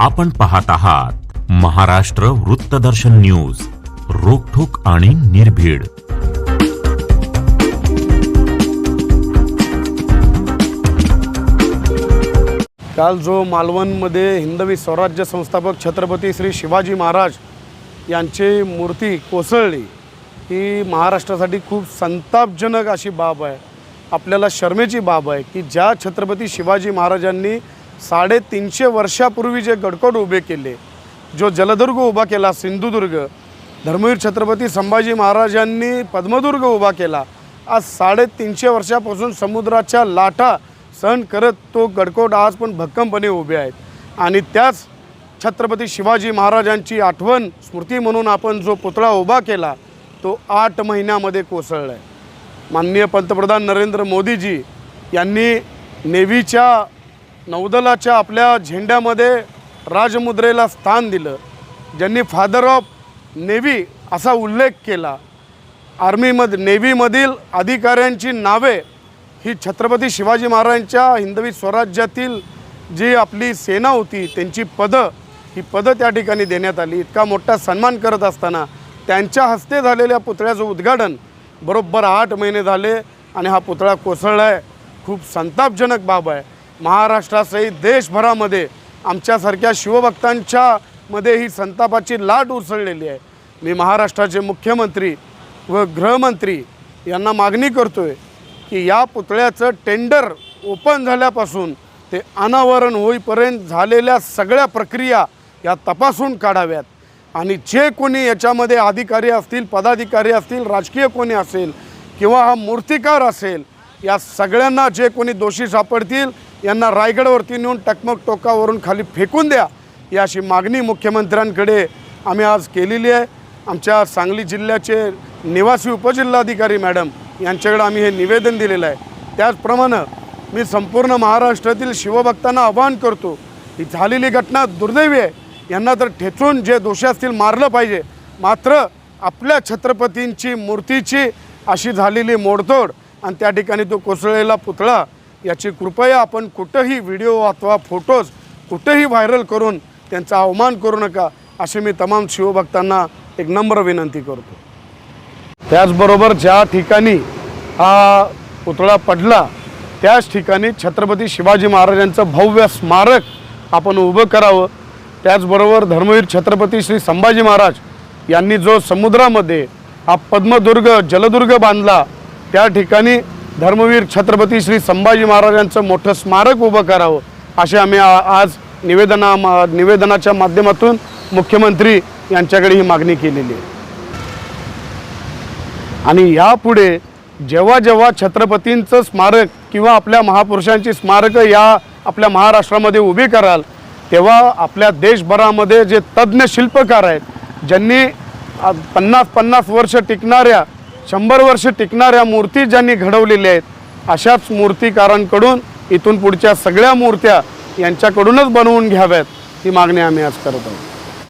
आपण पाहत आहात महाराष्ट्र वृत्तदर्शन न्यूज रोखोक आणि निर्भीड. काल जो मालवणमध्ये हिंदवी स्वराज्य संस्थापक छत्रपती श्री शिवाजी महाराज यांची मूर्ती कोसळली ही महाराष्ट्रासाठी खूप संतापजनक अशी बाब आहे. आपल्याला शर्मेची बाब आहे की ज्या छत्रपती शिवाजी महाराजांनी साडेतीनशे वर्षापूर्वी जे गडकोट उभे केले जो जलदुर्ग उभा केला सिंधुदुर्ग धर्मवीर छत्रपती संभाजी महाराजांनी पद्मदुर्ग उभा केला आज साडेतीनशे वर्षापासून समुद्राच्या लाटा सहन करत तो गडकोट आज पण भक्कमपणे उभे आहेत. आणि त्याच छत्रपती शिवाजी महाराजांची आठवण स्मृती म्हणून आपण जो पुतळा उभा केला तो आठ महिन्यामध्ये कोसळला आहे माननीय पंतप्रधान नरेंद्र मोदीजी यांनी नेव्हीच्या नौदलाच्या आपल्या झेंड्यामध्ये राजमुद्रेला स्थान दिलं. ज्यांनी फादर ऑफ नेव्ही असा उल्लेख केला. आर्मीमध नेव्हीमधील अधिकाऱ्यांची नावे ही छत्रपती शिवाजी महाराजांच्या हिंदवी स्वराज्यातील जी आपली सेना होती त्यांची पदं ही पदं त्या ठिकाणी देण्यात आली. इतका मोठा सन्मान करत असताना त्यांच्या हस्ते झालेल्या पुतळ्याचं उद्घाटन बरोबर आठ महिने झाले आणि हा पुतळा कोसळला आहे खूप संतापजनक बाब आहे. महाराष्ट्रासहित देशभरामध्ये आमच्यासारख्या शिवभक्तांच्या मध्ये ही संतापाची लाट उसळलेली आहे. मी महाराष्ट्राचे मुख्यमंत्री व गृहमंत्री यांना मागणी करतो आहे की या पुतळ्याचं टेंडर ओपन झाल्यापासून ते अनावरण होईपर्यंत झालेल्या सगळ्या प्रक्रिया या तपासून काढाव्यात. आणि जे कोणी याच्यामध्ये अधिकारी असतील पदाधिकारी असतील राजकीय कोणी असेल किंवा हा मूर्तिकार असेल या सगळ्यांना जे कोणी दोषी सापडतील यांना रायगडवरती नेऊन टकमक टोकावरून खाली फेकून द्या ही अशी मागणी मुख्यमंत्र्यांकडे आम्ही आज केलेली आहे. आमच्या सांगली जिल्ह्याचे निवासी उपजिल्हाधिकारी मॅडम यांच्याकडे आम्ही हे निवेदन दिलेलं आहे. त्याचप्रमाणे मी संपूर्ण महाराष्ट्रातील शिवभक्तांना आवाहन करतो ही झालेली घटना दुर्दैवी आहे. यांना तर ठेचून जे दोषी असतील मारलं पाहिजे. मात्र आपल्या छत्रपतींची मूर्तीची अशी झालेली मोडतोड आणि त्या ठिकाणी तो कोसळलेला पुतळा याची कृपया आपण कुठंही व्हिडिओ अथवा फोटोज कुठेही व्हायरल करून त्यांचा अवमान करू नका अशी मी तमाम शिवभक्तांना एक नम्र विनंती करतो. त्याचबरोबर ज्या ठिकाणी हा पुतळा पडला त्याच ठिकाणी छत्रपती शिवाजी महाराजांचं भव्य स्मारक आपण उभं करावं. त्याचबरोबर धर्मवीर छत्रपती श्री संभाजी महाराज यांनी जो समुद्रामध्ये हा पद्मदुर्ग जलदुर्ग बांधला त्या ठिकाणी धर्मवीर छत्रपती श्री संभाजी महाराजांचं मोठं स्मारक उभं करावं असे आम्ही आज निवेदना मा- निवेदनाच्या माध्यमातून मुख्यमंत्री यांच्याकडे ही मागणी केलेली आहे. आणि यापुढे जेव्हा जेव्हा छत्रपतींचं स्मारक किंवा आपल्या महापुरुषांची स्मारकं या आपल्या महाराष्ट्रामध्ये उभी कराल तेव्हा आपल्या देशभरामध्ये जे तज्ज्ञ शिल्पकार आहेत ज्यांनी पन्नास पन्नास वर्ष टिकणाऱ्या शंभर वर्ष टिकणाऱ्या मूर्ती ज्यांनी घडवलेल्या आहेत अशाच मूर्तिकारांकडून इथून पुढच्या सगळ्या मूर्त्या यांच्याकडूनच बनवून घ्याव्यात ही मागणी आम्ही आज करत आहोत.